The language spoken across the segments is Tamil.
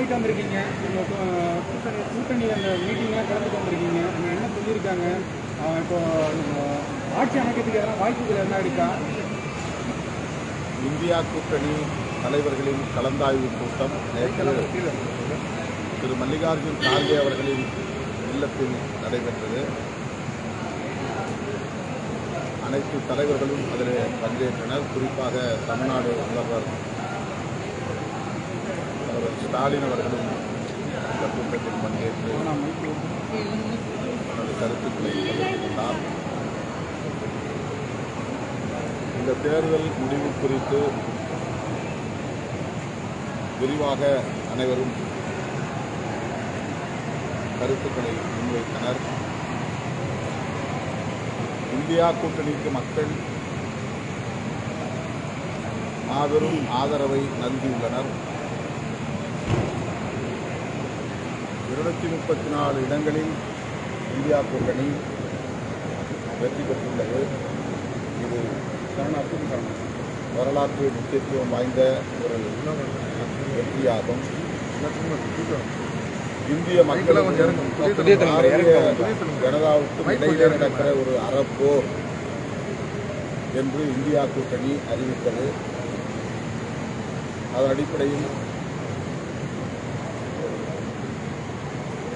போயிட்டு வந்திருக்கீங்க. கூட்டணி கூட்டணி அந்த மீட்டிங்லாம் கலந்துட்டு வந்திருக்கீங்க அவங்க என்ன சொல்லியிருக்காங்க? அவன் இப்போ ஆட்சி அமைக்கிறதுக்கு எதனா வாய்ப்புகள் என்ன இருக்கா? இந்தியா கூட்டணி தலைவர்களின் கலந்தாய்வு கூட்டம் நேற்று திரு மல்லிகார்ஜுன் கார்கே அவர்களின் இல்லத்தில் நடைபெற்றது. அனைத்து தலைவர்களும் அதில் பங்கேற்றனர். குறிப்பாக தமிழ்நாடு முதல்வர் ஸ்டாலின் அவர்களும் இந்த கூட்டத்தில் பங்கேற்று தனது கருத்துக்களை பகிர்ந்து கொண்டார் இந்த தேர்தல் முடிவு குறித்து விரிவாக அனைவரும் கருத்துக்களை முன்வைத்தனர். இந்தியா கூட்டணிக்கு மக்கள் மாபெரும் ஆதரவை நல்கியுள்ளனர். இருநூத்தி முப்பத்தி நாலு இடங்களில் இந்தியா கூட்டணி வெற்றி பெற்றுள்ளது. இது வரலாற்று முக்கியத்துவம் வாய்ந்த ஒரு வெற்றியாகும். இந்திய மக்களும் ஜனதாவுக்கும் இடையிலே நடக்கிற ஒரு அறப்போர் என்று இந்தியா கூட்டணி அறிவித்தது. அதன் அடிப்படையில்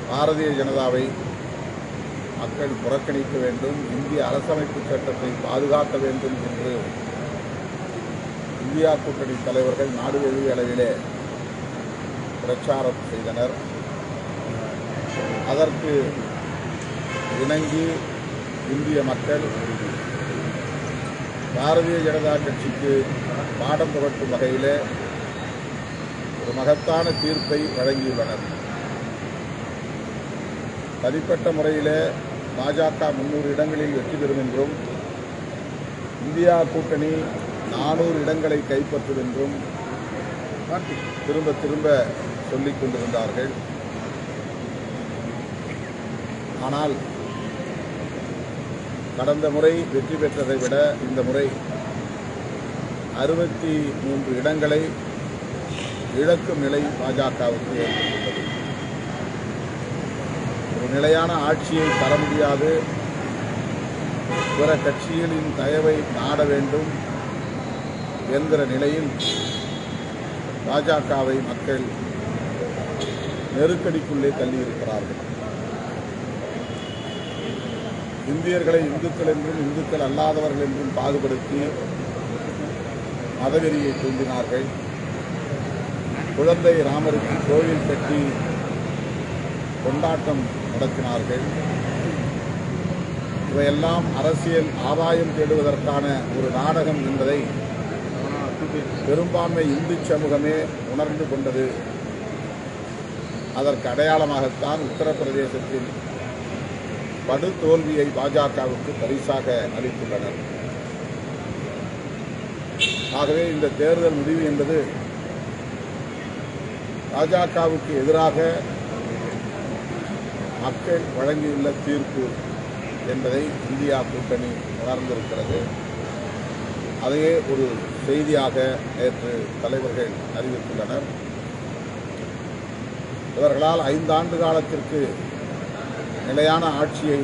பாரதிய ஜனதாவை மக்கள் புறக்கணிக்க வேண்டும் இந்திய அரசமைப்பு சட்டத்தை பாதுகாக்க வேண்டும் என்று இந்தியா கூட்டணி தலைவர்கள் நாடு வெளி அளவிலே பிரச்சாரம் செய்தனர். அதற்கு இணங்கி இந்திய மக்கள் பாரதிய ஜனதா கட்சிக்கு பாடம் புகட்டும் வகையிலே ஒரு மகத்தான தீர்ப்பை வழங்கியுள்ளனர். தனிப்பட்ட முறையிலே பாஜக முன்னூறு இடங்களில் வெற்றி பெறும் என்றும் இந்தியா கூட்டணி நானூறு இடங்களை கைப்பற்றும் என்றும் திரும்ப திரும்ப சொல்லிக் கொண்டிருந்தார்கள். ஆனால் கடந்த முறை வெற்றி பெற்றதை விட இந்த முறை அறுபத்தி மூன்று இடங்களை இழக்கும் நிலை பாஜகவுக்கு ஏற்பட்டுள்ளது. நிலையான ஆட்சியை தர முடியாது. பிற கட்சிகளின் தயவை நாட வேண்டும் என்கிற நிலையில் பாஜகவை மக்கள் நெருக்கடிக்குள்ளே தள்ளியிருக்கிறார்கள். இந்தியர்களை இந்துக்கள் என்றும் இந்துக்கள் அல்லாதவர்கள் என்றும் பாகுபடுத்தி மதவெறியை தூண்டினார்கள். குழந்தை ராமருக்கு கோவில் கட்டி கொண்டாட்டம் நடத்தினார்கள். இவையெல்லாம் அரசியல் ஆதாயம் தேடுவதற்கான ஒரு நாடகம் என்பதை பெரும்பான்மை இந்து சமூகமே உணர்ந்து கொண்டது. அதற்கு அடையாளமாகத்தான் உத்தரப்பிரதேசத்தில் படு தோல்வியை பாஜகவுக்கு பரிசாக அளித்துள்ளனர். ஆகவே இந்த தேர்தல் முடிவு என்பது பாஜகவுக்கு எதிராக மக்கள் வழங்கியுள்ள தீர்ப்பு என்பதை இந்தியா கூட்டணி உணர்ந்திருக்கிறது. அதையே ஒரு செய்தியாக நேற்று தலைவர்கள் அறிவித்துள்ளனர். இவர்களால் ஐந்தாண்டு காலத்திற்கு நிலையான ஆட்சியை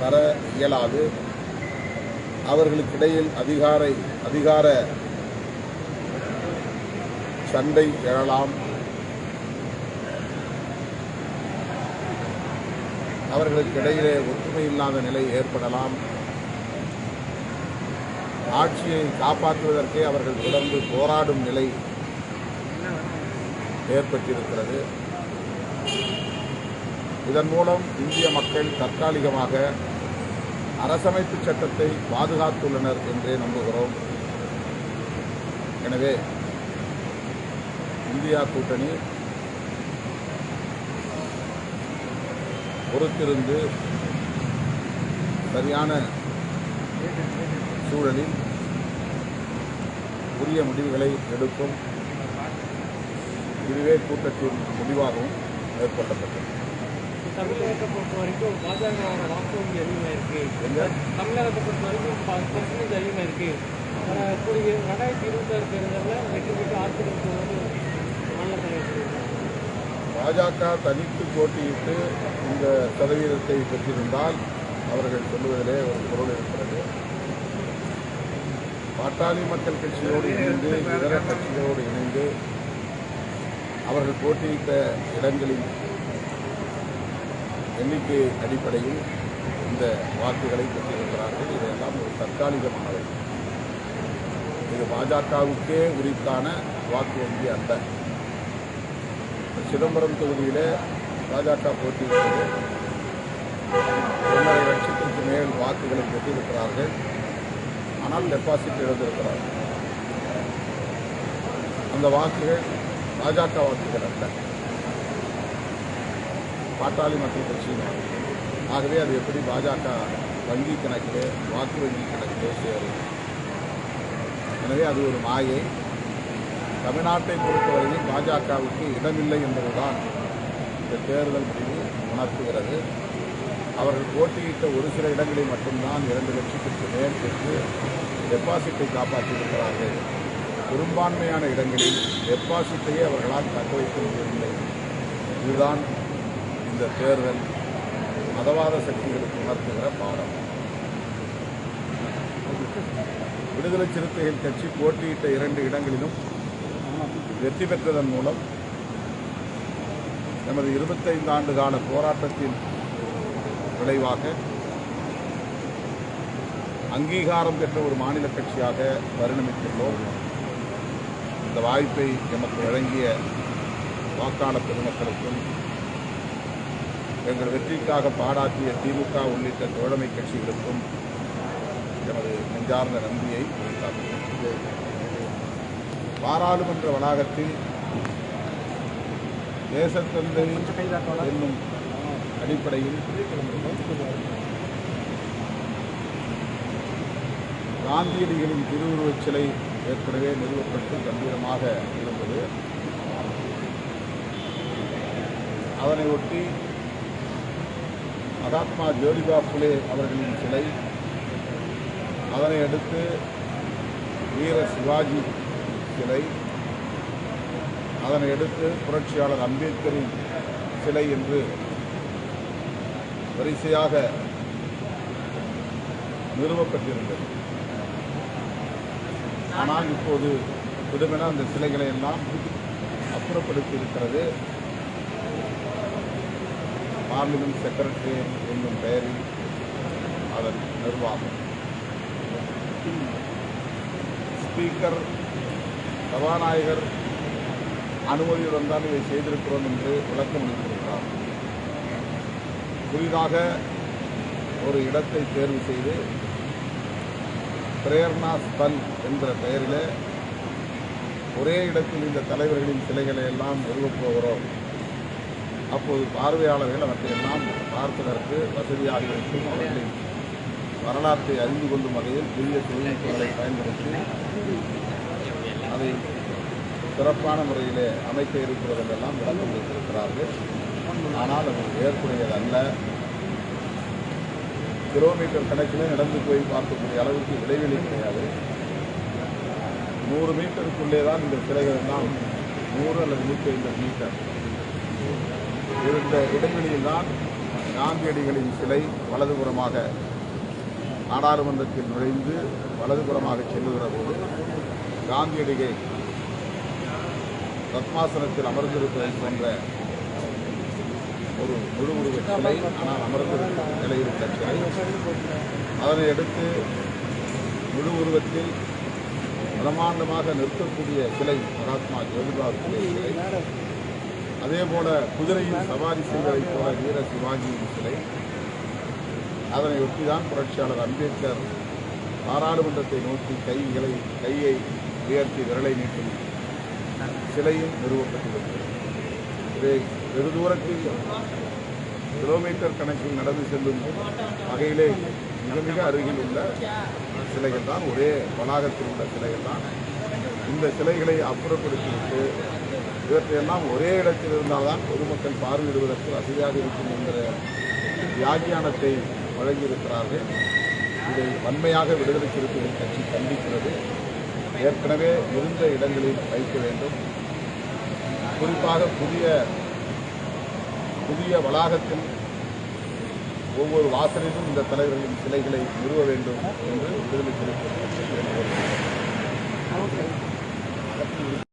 தர இயலாது. அவர்களுக்கிடையில் அதிகாரை அதிகார சண்டை எழலாம். அவர்களுக்கு இடையிலே ஒற்றுமை இல்லாத நிலை ஏற்படலாம். ஆட்சியை காப்பாற்றுவதற்கே அவர்கள் தொடர்ந்து போராடும் நிலை ஏற்பட்டிருக்கிறது. இதன் மூலம் இந்திய மக்கள் தற்காலிகமாக அரசமைப்பு சட்டத்தை பாதுகாத்துள்ளனர் என்றே நம்புகிறோம். எனவே இந்தியா கூட்டணி பொறுத்திருந்து சரியான சூழலில் உரிய முடிவுகளை எடுக்கும் இதுவே கூட்டத்தின் முடிவாகவும் மேற்கொள்ளப்பட்டது. தமிழகத்தை பொறுத்த வரைக்கும் பாஜகவோட வாக்கு வங்கி அதிகமாக இருக்கு. எங்க? தமிழகத்தை பொறுத்த வரைக்கும் பர்சன்டேஜ் அதிகமாக இருக்கு. வரக்கூடிய ரெண்டாயிரத்தி இருபத்தாறு தேர்தலில் வெற்றி பெற்று ஆட்சி பாஜக தனித்து போட்டியிட்டு இந்த சதவீதத்தை பெற்றிருந்தால் அவர்கள் சொல்லுவதிலே ஒரு பொருள் இருக்கிறது. பாட்டாளி மக்கள் கட்சியோடு இணைந்து இதர கட்சிகளோடு இணைந்து அவர்கள் போட்டியிட்ட இடங்களின் எண்ணிக்கை அடிப்படையில் இந்த வாக்குகளை பெற்றிருக்கிறார்கள். இதையெல்லாம் ஒரு தற்காலிகமானவை. இது பாஜகவுக்கே உரித்தான வாக்கு வங்கி அல்ல. சிதம்பரம் தொகுதியிலே பாஜக போட்டியிட்டது. ஒன்றரை லட்சத்திற்கு மேல் வாக்குகளை பெற்றிருக்கிறார்கள். ஆனால் டெபாசிட் இழந்திருக்கிறார்கள் அந்த வாக்குகள் பாஜக வாக்குகள் அல்ல. பாட்டாளி மக்கள் கட்சியினர் ஆகவே அது எப்படி பாஜக வங்கி கணக்கிலே வாக்கு வங்கி கணக்கிலே சேரும்? எனவே அது ஒரு மாயை. தமிழ்நாட்டை பொறுத்தவரையில் பாஜகவுக்கு இடமில்லை என்பதுதான் இந்த தேர்தல் முடிவு உணர்த்துகிறது. அவர்கள் போட்டியிட்ட ஒரு சில இடங்களில் மட்டும்தான் இரண்டு லட்சத்திற்கு மேல் பெற்று டெபாசிட்டை காப்பாற்றியிருக்கிறார்கள். பெரும்பான்மையான இடங்களில் டெபாசிட்டையே அவர்களால் தக்க வைக்க முடியவில்லை. இதுதான் இந்த தேர்தல் மதவாத சக்திகளுக்கு உணர்த்துகிற பாடம். விடுதலை சிறுத்தைகள் கட்சி போட்டியிட்ட இரண்டு இடங்களிலும் வெற்றி பெற்றதன் மூலம் நமது இருபத்தைந்து ஆண்டு கால போராட்டத்தின் விளைவாக அங்கீகாரம் பெற்ற ஒரு மாநில கட்சியாக பரிணமித்துள்ளோம். இந்த வாய்ப்பை எமக்கு வழங்கிய வாக்காளர் பெருமக்களுக்கும் எங்கள் வெற்றிக்காக பாடாற்றிய திமுக உள்ளிட்ட தோழமை கட்சிகளுக்கும் எமது நெஞ்சார்ந்த நன்றியை உரித்தாக்குகிறேன் பாராளுமன்ற வளாகத்தில் தேசத்தந்தை என்னும் அடிப்படையில் காந்தியடிகளின் திருவுருவச் சிலை ஏற்கனவே நிறுவப்பட்டு கம்பீரமாக இருந்தது. அதனை ஒட்டி மகாத்மா ஜோதிபா புலே அவர்களின் சிலை அதனை அடுத்து வீர சிவாஜி சிலை. அதனை அடுத்து புரட்சியாளர் அம்பேத்கரின் சிலை என்று வரிசையாக நிறுவப்பட்டிருந்தது. ஆனால் இப்போது திடமென அந்த சிலைகளை எல்லாம் அப்புறப்படுத்தி இருக்கிறது பார்லிமெண்ட் செக்ரட்டரி என்னும் பெயரில் அதன் நிர்வாகம். ஸ்பீக்கர் சபாநாயகர் அனுமதியுடன் தான் இதை செய்திருக்கிறோம் என்று விளக்கம் அளித்திருக்கிறார். புதிதாக ஒரு இடத்தை தேர்வு செய்து பிரேர்னா ஸ்தல் என்ற பெயரில் ஒரே இடத்தில் இந்த தலைவர்களின் சிலைகளை எல்லாம் நிறுவப் போகிறோம். அப்போது பார்வையாளர்கள் அவற்றையெல்லாம் பார்ப்பதற்கு வசதியாக இருக்கும். அவர்களின் வரலாற்றை அறிந்து கொள்ளும் வகையில் புதிய தொழில்நுட்பங்களை பயன்படுத்தி அதை சிறப்பான முறையிலே அமைக்க இருக்கிறதெல்லாம் விளக்கம் வைத்திருக்கிறார்கள். ஆனால் அது ஏற்புடையது அல்ல. கிலோமீட்டர் கணக்கில் நடந்து போய் பார்க்கக்கூடிய அளவுக்கு இடைவெளி கிடையாது. நூறு மீட்டருக்குள்ளே தான் இந்த சிலைகள் எல்லாம் நூறு அல்லது நூற்றி ஐம்பது மீட்டர். இந்த இடைவெளியில் தான் காந்தியடிகளின் சிலை வலதுபுறமாக நாடாளுமன்றத்தில் நுழைந்து வலதுபுறமாக செல்லுகிற போது காந்தியடிகை பத்மாசனத்தில் அமர்ந்திருப்பதை போன்ற ஒரு முழு உருவ சிலை ஆனால் அமர்ந்திருக்கும் நிலையில் சிலை. அதனை அடுத்து முழு உருவத்தில் பிரமாண்டமாக நிற்கக்கூடிய சிலை மகாத்மா ஜோதிபா சிலை அதே போல குதிரையில் சவாரி செய்வதைப் போல வீர சிவாஜியின் சிலை. அதனை ஒட்டிதான் புரட்சியாளர் அம்பேத்கர் பாராளுமன்றத்தை நோக்கி கைகளை கையை உயர்த்தி விரலை நீட்டும் சிலையும் நிறுவப்பட்டுள்ளது. இதை வெகு தூரத்தில் கிலோமீட்டர் கணக்கில் நடந்து செல்லும் வகையிலே மிக மிக அருகில் உள்ள சிலைகள் தான். ஒரே வளாகத்தில் உள்ள சிலைகள் தான். இந்த சிலைகளை அப்புறப்படுத்திவிட்டு இவற்றையெல்லாம் ஒரே இடத்தில் இருந்தால்தான் பொதுமக்கள் பார்வையிடுவதற்கு வசதியாக இருக்கும் என்கிற வியாக்கியானத்தை வழங்கியிருக்கிறார்கள். இதை வன்மையாக விடுதலை சிறுத்தைகள் கட்சி கண்டிக்கிறது. ஏற்கனவே இருந்த இடங்களில் வைக்க வேண்டும். குறிப்பாக புதிய புதிய வளாகத்தில் ஒவ்வொரு வாசலிலும் இந்த தலைவர்களின் சிலைகளை நிறுவ வேண்டும் என்று விடுதலை சிலை